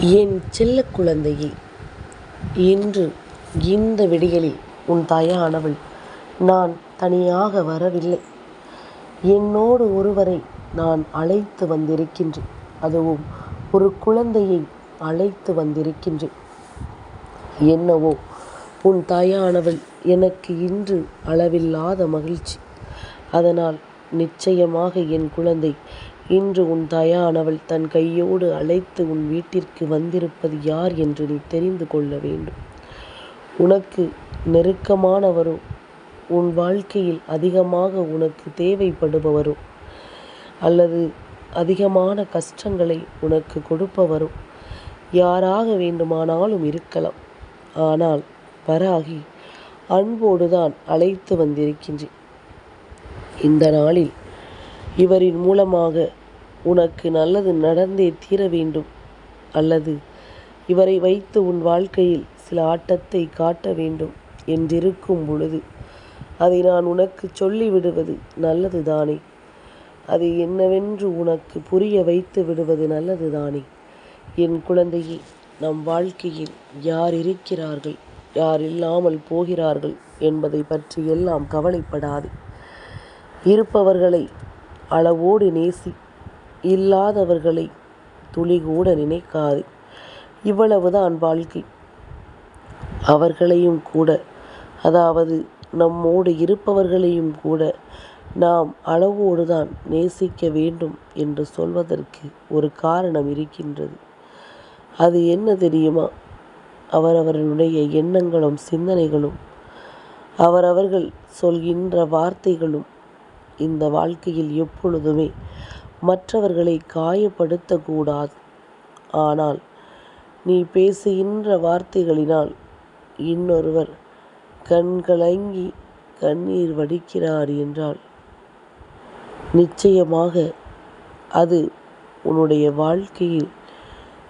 என் செல்ல குழந்தையே இன்று இந்த விடியலில் உன் தாயானவள் நான் தனியாக வரவில்லை. என்னோடு ஒருவரை நான் அழைத்து வந்திருக்கின்றேன். அதுவும் ஒரு குழந்தையை அழைத்து வந்திருக்கின்றேன். என்னவோ உன் தாயானவள் எனக்கு இன்று அளவில்லாத மகிழ்ச்சி. அதனால் நிச்சயமாக என் குழந்தை இன்று உன் தாயானவள் தன் கையோடு அழைத்து உன் வீட்டிற்கு வந்திருப்பது யார் என்று நீ தெரிந்து கொள்ள வேண்டும். உனக்கு நெருக்கமானவரோ உன் வாழ்க்கையில் அதிகமாக உனக்கு தேவைப்படுபவரோ அல்லது அதிகமான கஷ்டங்களை உனக்கு கொடுப்பவரோ யாராக வேண்டுமானாலும் இருக்கலாம். ஆனால் வராகி அன்போடு தான் அழைத்து வந்திருக்கின்றேன். இந்த நாளில் இவரின் மூலமாக உனக்கு நல்லது நடந்தே தீர வேண்டும். அல்லது இவரை வைத்து உன் வாழ்க்கையில் சில ஆட்டத்தை காட்ட வேண்டும் என்றிருக்கும் பொழுது அதை நான் உனக்கு சொல்லிவிடுவது நல்லது தானே அது என்னவென்று உனக்கு புரிய வைத்து விடுவது நல்லது தானே என் குழந்தையே நம் வாழ்க்கையில் யார் இருக்கிறார்கள் யார் இல்லாமல் போகிறார்கள் என்பதை பற்றி எல்லாம் கவலைப்படாது. இருப்பவர்களை அளவோடு நேசி இல்லாதவர்களை துளிகூட நினைக்காது. இவ்வளவுதான் வாழ்க்கை. அவர்களையும் கூட அதாவது நம்மோடு இருப்பவர்களையும் கூட நாம் அளவோடு தான் நேசிக்க வேண்டும் என்று சொல்வதற்கு ஒரு காரணம் இருக்கின்றது. அது என்ன தெரியுமா? அவரவர்களுடைய எண்ணங்களும் சிந்தனைகளும் அவரவர்கள் சொல்கின்ற வார்த்தைகளும் இந்த வாழ்க்கையில் எப்பொழுதுமே மற்றவர்களை காயப்படுத்தக்கூடாது. ஆனால் நீ பேசுகின்ற வார்த்தைகளினால் இன்னொருவர் கண்கலங்கி கண்ணீர் வடிக்கிறார் என்றால் நிச்சயமாக அது உன்னுடைய வாழ்க்கையில்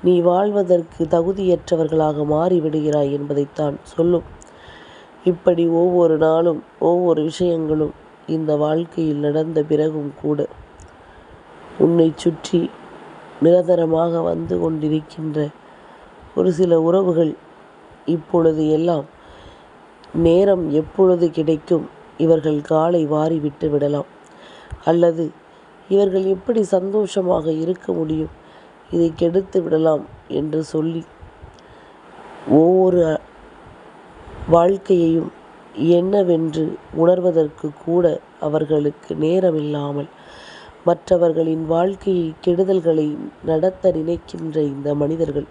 நீ வாழ்வதற்கு தகுதியற்றவர்களாக மாறிவிடுகிறாய் என்பதைத்தான் சொல்லும். இப்படி ஒவ்வொரு நாளும் ஒவ்வொரு விஷயங்களும் இந்த வாழ்க்கையில் நடந்த பிறகும் கூட உன்னை சுற்றி நிரந்தரமாக வந்து கொண்டிருக்கின்ற ஒரு சில உறவுகள் இப்பொழுது எல்லாம் நேரம் எப்பொழுது கிடைக்கும்? இவர்கள் காலை வாரி விட்டு விடலாம். அல்லது இவர்கள் எப்படி சந்தோஷமாக இருக்க முடியும்? இதை கெடுத்து விடலாம் என்று சொல்லி ஒவ்வொரு வாழ்க்கையையும் என்னவென்று உணர்வதற்கு கூட அவர்களுக்கு நேரமில்லாமல் மற்றவர்களின் வாழ்க்கையை கெடுதல்களை நடத்த நினைக்கின்ற இந்த மனிதர்கள்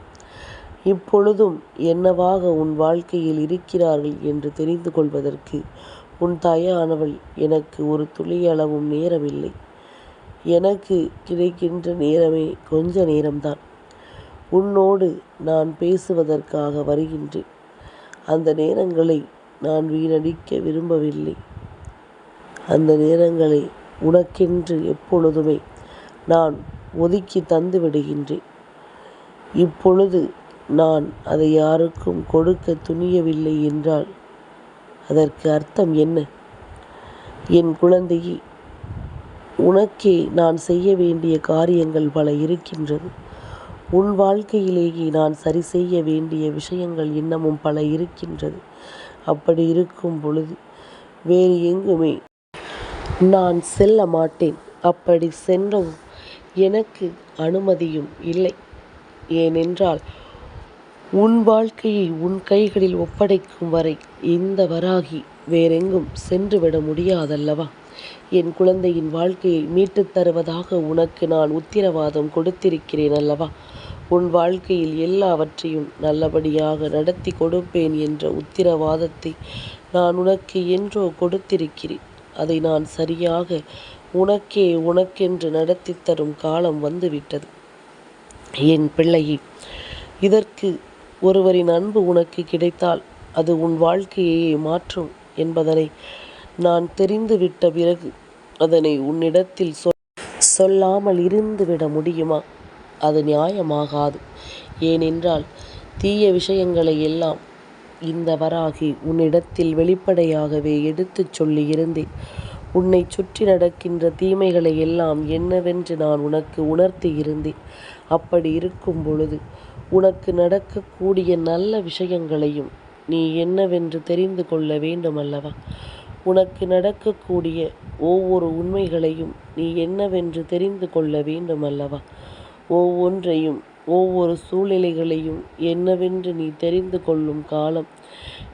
இப்பொழுதும் என்னவாக உன் வாழ்க்கையில் இருக்கிறார்கள் என்று தெரிந்து கொள்வதற்கு உன் தாயானவள் எனக்கு ஒரு துளியளவும் நேரமில்லை. எனக்கு கிடைக்கின்ற நேரமே கொஞ்ச நேரம்தான். உன்னோடு நான் பேசுவதற்காக வருகின்றேன். அந்த நேரங்களை நான் வீணடிக்க விரும்பவில்லை. அந்த நேரங்களை உனக்கென்று எப்பொழுதுமே நான் ஒதுக்கி தந்து விடுகின்றேன். இப்பொழுது நான் அதை யாருக்கும் கொடுக்க துணியவில்லை என்றால் அதற்கு அர்த்தம் என்ன? என் குழந்தையே உனக்கே நான் செய்ய வேண்டிய காரியங்கள் பல இருக்கின்றது. உன் வாழ்க்கையிலேயே நான் சரி செய்ய வேண்டிய விஷயங்கள் இன்னமும் பல இருக்கின்றது. அப்படி இருக்கும் பொழுது வேறு எங்குமே நான் செல்ல மாட்டேன். அப்படி சென்றும் எனக்கு அனுமதியும் இல்லை. ஏனென்றால் உன் வாழ்க்கையை உன் கைகளில் ஒப்படைக்கும் வரை இந்த வராகி வேறெங்கும் சென்றுவிட முடியாதல்லவா? என் குழந்தையின் வாழ்க்கையை மீட்டுத் தருவதாக உனக்கு நான் உத்திரவாதம் கொடுத்திருக்கிறேன் அல்லவா? உன் வாழ்க்கையில் எல்லாவற்றையும் நல்லபடியாக நடத்தி கொடுப்பேன் என்ற உத்திரவாதத்தை நான் உனக்கு என்றோ கொடுத்திருக்கிறேன். அதை நான் சரியாக உனக்கே உனக்கென்று நடத்தி தரும் காலம் வந்துவிட்டது. என் பிள்ளையே இதற்கு ஒருவரின் அன்பு உனக்கு கிடைத்தால் அது உன் வாழ்க்கையே மாற்றும் என்பதனை நான் தெரிந்துவிட்ட பிறகு அதனை உன்னிடத்தில் சொல் சொல்லாமல் இருந்துவிட முடியுமா? அது நியாயமாகாது. ஏனென்றால் தீய விஷயங்களை எல்லாம் இந்த வராகி உன்னிடத்தில் வெளிப்படையாகவே எடுத்துச் சொல்லி இருந்தேன். உன்னைச் சுற்றி நடக்கின்ற தீமைகளை எல்லாம் என்னவென்று நான் உனக்கு உணர்த்தி இருந்தேன். அப்படி இருக்கும் பொழுது உனக்கு நடக்கக்கூடிய நல்ல விஷயங்களையும் நீ என்னவென்று தெரிந்து கொள்ள வேண்டுமல்லவா? உனக்கு நடக்கக்கூடிய ஒவ்வொரு உண்மைகளையும் நீ என்னவென்று தெரிந்து கொள்ள வேண்டுமல்லவா? ஒவ்வொன்றையும் ஒவ்வொரு சூழ்நிலைகளையும் என்னவென்று நீ தெரிந்து கொள்ளும் காலம்.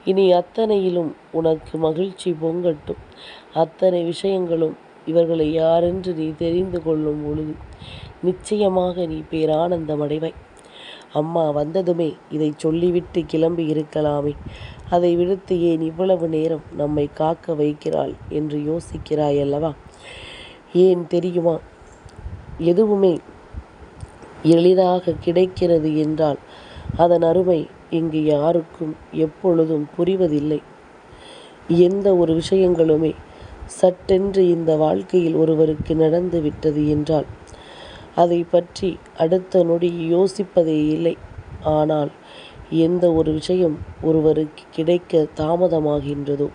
இனி அத்தனையிலும் உனக்கு மகிழ்ச்சி பொங்கட்டும். அத்தனை விஷயங்களும் இவர்களை யாரென்று நீ தெரிந்து கொள்ளும் பொழுது நிச்சயமாக நீ பேரானந்தம் அடைவாய் அம்மா வந்ததுமே இதை சொல்லிவிட்டு கிளம்பி இருக்கலாமே. அதை விடுத்து ஏன் இவ்வளவு நேரம் நம்மை காக்க வைக்கிறாள் என்று யோசிக்கிறாய் அல்லவா ஏன் தெரியுமா? எதுவுமே எளிதாக கிடைக்கிறது என்றால் அதன் அருமை இங்கு யாருக்கும் எப்பொழுதும் புரிவதில்லை. எந்த ஒரு விஷயங்களுமே சட்டென்று இந்த வாழ்க்கையில் ஒருவருக்கு நடந்து விட்டது என்றால் அதை பற்றி அடுத்த நொடி யோசிப்பதே இல்லை. ஆனால் எந்த ஒரு விஷயம் ஒருவருக்கு கிடைக்க தாமதமாகின்றதோ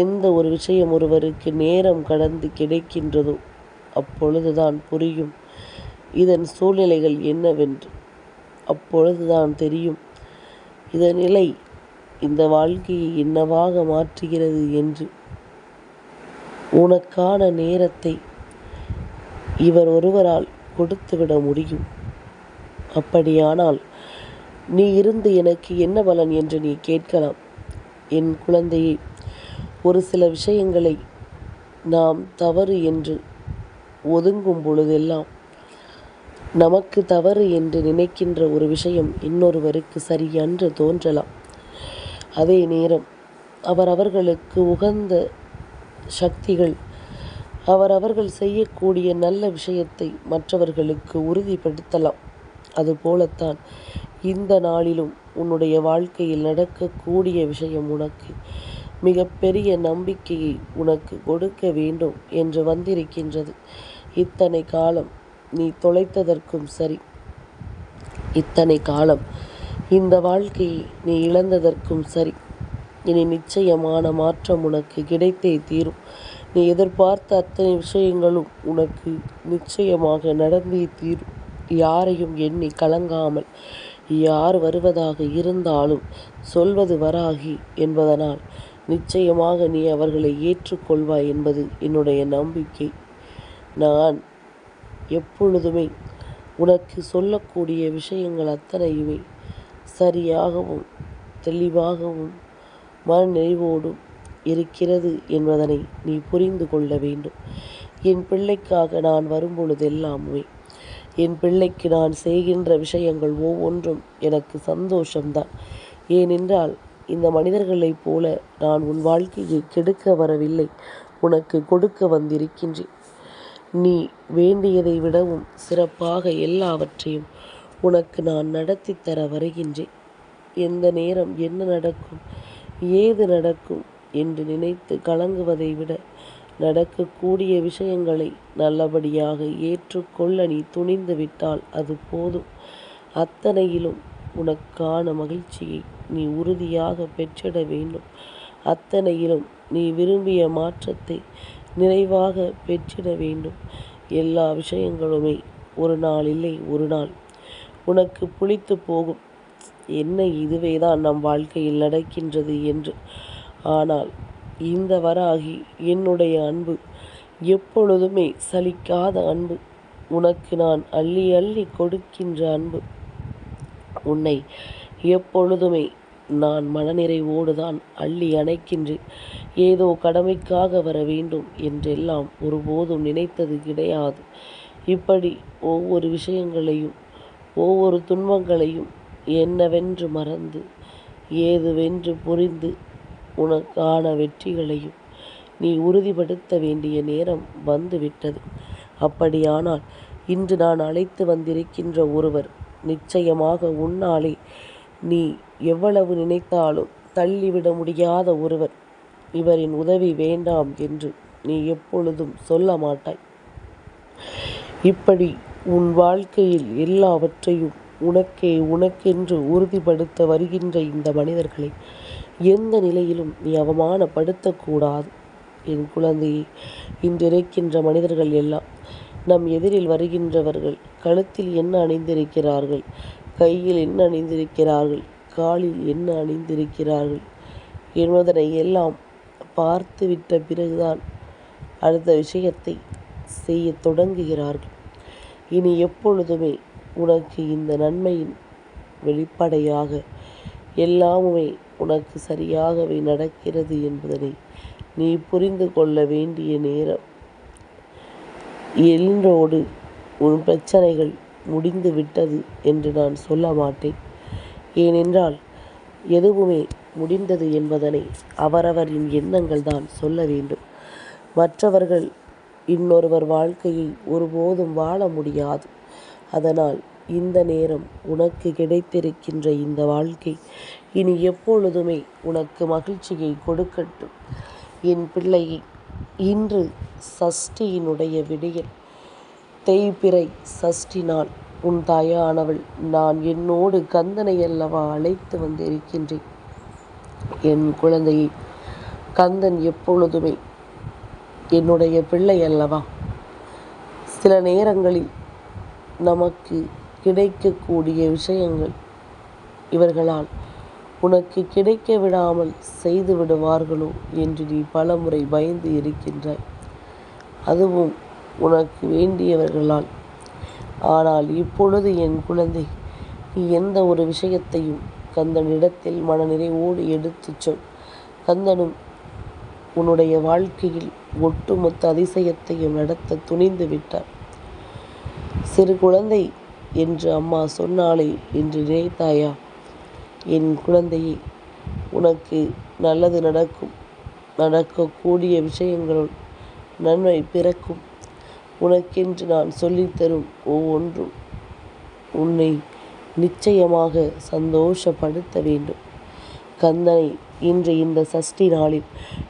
எந்த ஒரு விஷயம் ஒருவருக்கு நேரம் கடந்து கிடைக்கின்றதோ அப்பொழுதுதான் புரியும் இதன் சூழ்நிலைகள் என்னவென்று அப்பொழுதுதான் தெரியும். இதன் நிலை இந்த வாழ்க்கையை என்னவாக மாற்றுகிறது என்று. உனக்கான நேரத்தை இவர் ஒருவரால் கொடுத்துவிட முடியும். அப்படியானால் நீ இருந்து எனக்கு என்ன பலன் என்று நீ கேட்கலாம். என் குழந்தையை ஒரு சில விஷயங்களை நாம் தவறு என்று ஒதுங்கும் பொழுதெல்லாம் நமக்கு தவறு என்று நினைக்கின்ற ஒரு விஷயம் இன்னொருவருக்கு சரியன்று தோன்றலாம். அதே நேரம் அவரவர்களுக்கு உகந்த சக்திகள் அவரவர்கள் செய்யக்கூடிய நல்ல விஷயத்தை மற்றவர்களுக்கு உறுதிப்படுத்தலாம். அதுபோலத்தான் இந்த நாளிலும் உன்னுடைய வாழ்க்கையில் நடக்கக்கூடிய விஷயம் உனக்கு மிகப்பெரிய நம்பிக்கையை உனக்கு கொடுக்க வேண்டும் என்று வந்திருக்கின்றது. இத்தனை காலம் நீ தொலைத்ததற்கும் சரி. இத்தனை காலம் இந்த வாழ்க்கையை நீ இழந்ததற்கும் சரி. இனி நிச்சயமான மாற்றம் உனக்கு கிடைத்தே தீரும். நீ எதிர்பார்த்த அத்தனை விஷயங்களும் உனக்கு நிச்சயமாக நடந்தே தீரும். யாரையும் எண்ணி கலங்காமல் யார் வருவதாக இருந்தாலும் சொல்வது வராகி என்பதனால் நிச்சயமாக நீ அவர்களை ஏற்றுக்கொள்வாய் என்பது என்னுடைய நம்பிக்கை. நான் எப்பொழுதுமே உனக்கு சொல்லக்கூடிய விஷயங்கள் அத்தனையுமே சரியாகவும் தெளிவாகவும் மனநிறைவோடும் இருக்கிறது என்பதனை நீ புரிந்து கொள்ள வேண்டும். என் பிள்ளைக்காக நான் வரும்பொழுதெல்லாமே என் பிள்ளைக்கு நான் செய்கின்ற விஷயங்கள் ஒவ்வொன்றும் எனக்கு சந்தோஷம்தான். ஏனென்றால் இந்த மனிதர்களைப் போல நான் உன் வாழ்க்கையை கெடுக்க வரவில்லை உனக்கு கொடுக்க வந்திருக்கின்றேன். நீ வேண்டியதை விடவும் சிறப்பாக எல்லாவற்றையும் உனக்கு நான் நடத்தி தர வருகின்றேன். எந்த நேரம் என்ன நடக்கும் ஏது நடக்கும் என்று நினைத்து கலங்குவதை விட நடக்கக்கூடிய விஷயங்களை நல்லபடியாக ஏற்றுக்கொள்ள நீ துணிந்து விட்டால் அது போதும். அத்தனையிலும் உனக்கான மகிழ்ச்சியை நீ உறுதியாக பெற்றிட வேண்டும். அத்தனையிலும் நீ விரும்பிய மாற்றத்தை நிறைவாக பெற்றிட வேண்டும். எல்லா விஷயங்களுமே ஒரு நாள் இல்லை ஒரு நாள். உனக்கு புளித்து போகும். என்ன இதுவே தான் நம் வாழ்க்கையில் நடக்கின்றது என்று. ஆனால் இந்த வராகி என்னுடைய அன்பு எப்பொழுதுமே சலிக்காத அன்பு. உனக்கு நான் அள்ளி அள்ளி கொடுக்கின்ற அன்பு. உன்னை எப்பொழுதுமே நான் மனநிறைவோடுதான் அள்ளி அணைக்கின்றேன் ஏதோ கடமைக்காக வர வேண்டும் என்றெல்லாம் ஒருபோதும் நினைத்தது கிடையாது. இப்படி ஒவ்வொரு விஷயங்களையும் ஒவ்வொரு துன்பங்களையும் என்னவென்று மறந்து ஏதுவென்று புரிந்து உனக்கான வெற்றிகளையும் நீ உறுதிப்படுத்த வேண்டிய நேரம் வந்துவிட்டது. அப்படியானால் இன்று நான் அழைத்து வந்திருக்கின்ற ஒருவர் நிச்சயமாக உன்னாலே நீ எவ்வளவு நினைத்தாலும் தள்ளிவிட முடியாத ஒருவர். இவரின் உதவி வேண்டாம் என்று நீ எப்பொழுதும் சொல்ல மாட்டாய். இப்படி உன் வாழ்க்கையில் எல்லாவற்றையும் உனக்கே உனக்கென்று உறுதிப்படுத்த வருகின்ற இந்த மனிதர்களை எந்த நிலையிலும் நீ அவமானப்படுத்தக்கூடாது. என் குழந்தையை இன்றிருக்கின்ற மனிதர்கள் எல்லாம் நம் எதிரில் வருகின்றவர்கள் கழுத்தில் என்ன அணிந்திருக்கிறார்கள் கையில் என்ன அணிந்திருக்கிறார்கள் காலில் என்ன அணிந்திருக்கிறார்கள் என்பதனை எல்லாம் பார்த்துவிட்ட பிறகுதான் அடுத்த விஷயத்தை செய்ய தொடங்குகிறார்கள். இனி எப்பொழுதுமே உனக்கு இந்த நன்மையின் வெளிப்படையாக எல்லாமுமே உனக்கு சரியாகவே நடக்கிறது என்பதனை நீ புரிந்து கொள்ள வேண்டிய நேரம். என்றோடு உன் பிரச்சனைகள் முடிந்து விட்டது என்று நான் சொல்ல மாட்டேன். ஏனென்றால் எதுவுமே முடிந்தது என்பதனை அவரவரின் எண்ணங்கள் தான் சொல்ல வேண்டும். மற்றவர்கள் இன்னொருவர் வாழ்க்கையை ஒருபோதும் வாழ முடியாது. அதனால் இந்த நேரம் உனக்கு கிடைத்திருக்கின்ற இந்த வாழ்க்கை இனி எப்பொழுதுமே உனக்கு மகிழ்ச்சியை கொடுக்கட்டும். என் பிள்ளையை இன்று சஷ்டியினுடைய விடியல். தேய்பிறை சஷ்டி நாள். உன் தாயானவள் நான் என்னோடு கந்தனை அல்லவா அழைத்து வந்திருக்கின்றேன். என் குழந்தையை கந்தன் எப்பொழுதுமே என்னுடைய பிள்ளை அல்லவா? சில நேரங்களில் நமக்கு கிடைக்கக்கூடிய விஷயங்கள் இவர்களால் உனக்கு கிடைக்க விடாமல் செய்து விடுவார்களோ என்று நீ பலமுறை பயந்து இருக்கின்றாய். அதுவும் உனக்கு வேண்டியவர்களால். ஆனால் இப்பொழுது என் குழந்தை நீ எந்த ஒரு விஷயத்தையும் கந்தனிடத்தில் மனநிறைவோடு எடுத்துச் சொல். கந்தனும் உன்னுடைய வாழ்க்கையில் ஒட்டுமொத்த அதிசயத்தையும் நடத்த துணிந்து விட்டார். சிறு குழந்தை என்று அம்மா சொன்னாலே என்று நினைத்தாயா என் குழந்தையை உனக்கு நல்லது நடக்கும். நடக்கக்கூடிய விஷயங்களுள் நன்மை பிறக்கும். உனக்கென்று நான் சொல்லித்தரும் ஒவ்வொன்றும் உன்னை நிச்சயமாக சந்தோஷப்படுத்த வேண்டும். கந்தனை இன்று இந்த சஷ்டி நாளில்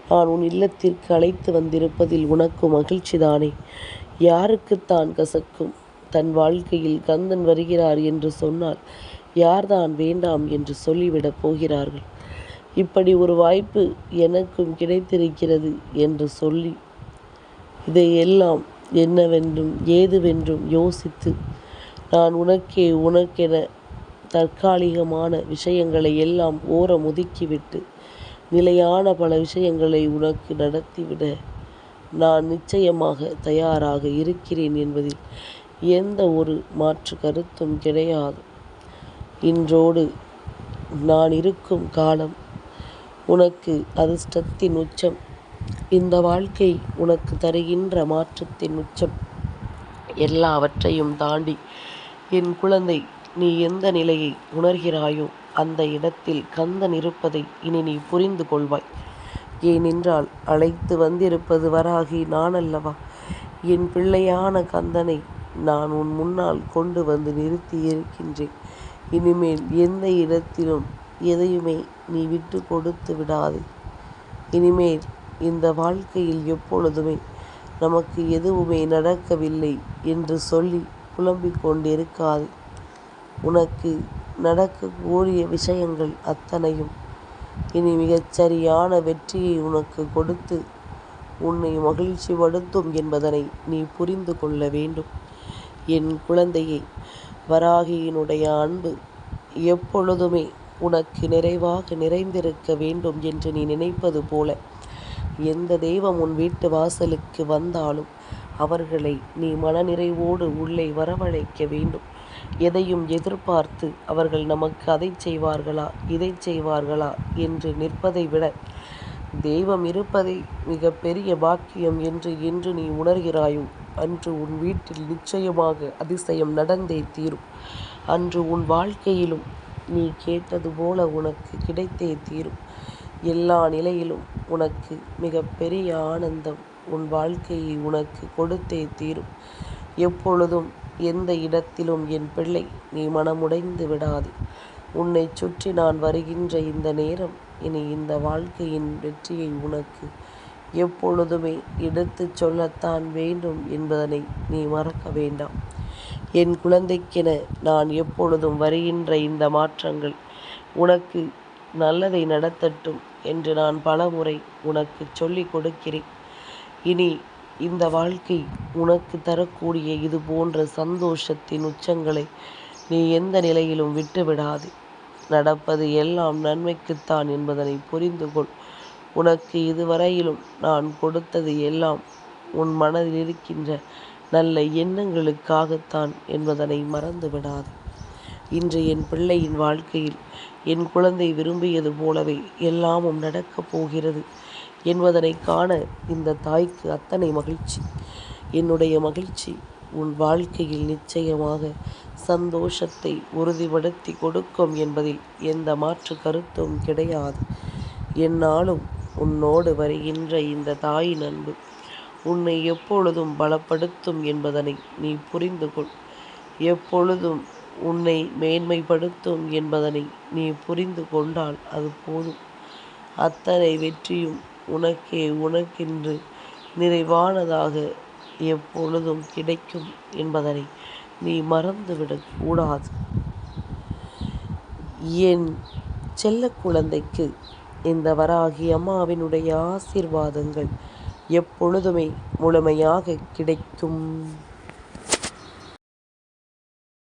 நான் உன் இல்லத்திற்கு அழைத்து வந்திருப்பதில் உனக்கு மகிழ்ச்சிதானே யாருக்குத்தான் கசக்கும்? தன் வாழ்க்கையில் கந்தன் வருகிறார் என்று சொன்னால் யார்தான் வேண்டாம் என்று சொல்லிவிடப் போகிறார்கள். இப்படி ஒரு வாய்ப்பு எனக்கும் கிடைத்திருக்கிறது என்று சொல்லி இதையெல்லாம் என்னவென்றும் ஏதுவென்றும் யோசித்து நான் உனக்கே உனக்கென தற்காலிகமான விஷயங்களை எல்லாம் ஓரம் ஒதுக்கிவிட்டு நிலையான பல விஷயங்களை உனக்கு நடத்திவிட நான் நிச்சயமாக தயாராக இருக்கிறேன் என்பதில் எந்த ஒரு மாற்று கருத்தும் கிடையாது. இன்றோடு நான் இருக்கும் காலம் உனக்கு அதிர்ஷ்டத்தின் உச்சம் இந்த வாழ்க்கை உனக்கு தருகின்ற மாற்றத்தின் உச்சம் எல்லாவற்றையும் தாண்டி என் குழந்தை நீ எந்த நிலையை உணர்கிறாயோ அந்த இடத்தில் கந்தன் இருப்பதை இனி நீ புரிந்து கொள்வாய். ஏனென்றால் அழைத்து வந்திருப்பது வராகி நான் அல்லவா என் பிள்ளையான கந்தனை நான் உன் முன்னால் கொண்டு வந்து நிறுத்தி இருக்கின்றேன். இனிமேல் எந்த இடத்திலும் எதையுமே நீ விட்டு கொடுத்து விடாதே. இனிமேல் இந்த வாழ்க்கையில் எப்பொழுதுமே நமக்கு எதுவுமே நடக்கவில்லை என்று சொல்லி புலம்பிக் கொண்டிருக்காது. உனக்கு நடக்கக்கூடிய விஷயங்கள் அத்தனையும் இனி மிகச்சரியான வெற்றியை உனக்கு கொடுத்து உன்னை மகிழ்ச்சிப்படுத்தும் என்பதனை நீ புரிந்து கொள்ள வேண்டும். என் குழந்தையை வராகியினுடைய அன்பு எப்பொழுதுமே உனக்கு நிறைவாக நிறைந்திருக்க வேண்டும் என்று நீ நினைப்பது போல எந்த தெய்வம் உன் வீட்டு வாசலுக்கு வந்தாலும் அவர்களை நீ மனநிறைவோடு உள்ளே வரவழைக்க வேண்டும். எதையும் எதிர்பார்த்து அவர்கள் நமக்கு அதை செய்வார்களா இதை செய்வார்களா என்று நிற்பதை விட தெய்வம் இருப்பதை மிக பெரிய பாக்கியம் என்று என்று நீ உணர்கிறாயோ அன்று உன் வீட்டில் நிச்சயமாக அதிசயம் நடந்தே தீரும். அன்று உன் வாழ்க்கையிலும் நீ கேட்டது போல உனக்கு கிடைத்தே தீரும். எல்லா நிலையிலும் உனக்கு மிகப்பெரிய ஆனந்தம் உன் வாழ்க்கையை உனக்கு கொடுத்தே தீரும். எப்பொழுதும் எந்த இடத்திலும் என் பிள்ளை நீ மனமுடைந்து விடாதே. உன்னை சுற்றி நான் வருகின்ற இந்த நேரம் இனி இந்த வாழ்க்கையின் வெற்றியை உனக்கு எப்பொழுதுமே எடுத்துச் சொல்லத்தான் வேண்டும் என்பதனை நீ மறக்க வேண்டாம். என் குழந்தைக்கென நான் எப்பொழுதும் வருகின்ற இந்த மாற்றங்கள் உனக்கு நல்லதை நடத்தட்டும் என்று நான் பலமுறை உனக்கு சொல்லிக் கொடுக்கிறேன். இனி இந்த வாழ்க்கை உனக்கு தரக்கூடிய இது போன்ற சந்தோஷத்தின் உச்சங்களை நீ எந்த நிலையிலும் விட்டுவிடாதே. நடப்பது எல்லாம் நன்மைக்குத்தான் என்பதனை புரிந்து கொள் உனக்கு இதுவரையிலும் நான் கொடுத்தது எல்லாம் உன் மனதில் இருக்கின்ற நல்ல எண்ணங்களுக்காகத்தான் என்பதனை மறந்து விடாது இன்று என் பிள்ளையின் வாழ்க்கையில் என் குழந்தை விரும்பியது போலவே எல்லாமும் நடக்கப் போகிறது என்பதனை காண இந்த தாய்க்கு அத்தனை மகிழ்ச்சி. என்னுடைய மகிழ்ச்சி உன் வாழ்க்கையில் நிச்சயமாக சந்தோஷத்தை உறுதிப்படுத்தி கொடுக்கும் என்பதில் எந்த மாற்று கருத்தும் கிடையாது. என்னாலும் உன்னோடு வருகின்ற இந்த தாயின் அன்பு உன்னை எப்பொழுதும் பலப்படுத்தும் என்பதனை நீ புரிந்து கொள் எப்பொழுதும் உன்னை மேன்மைப்படுத்தும் என்பதனை நீ புரிந்து கொண்டால் அது போதும். அத்தனை வெற்றியும் உனக்கே உனக்கென்று நிறைவானதாக எப்பொழுதும் கிடைக்கும் என்பதனை நீ மறந்துவிடக் கூடாது. என் செல்ல குழந்தைக்கு இந்த வராகி அம்மாவினுடைய ஆசீர்வாதங்கள் எப்பொழுதுமே முழுமையாக கிடைக்கும்.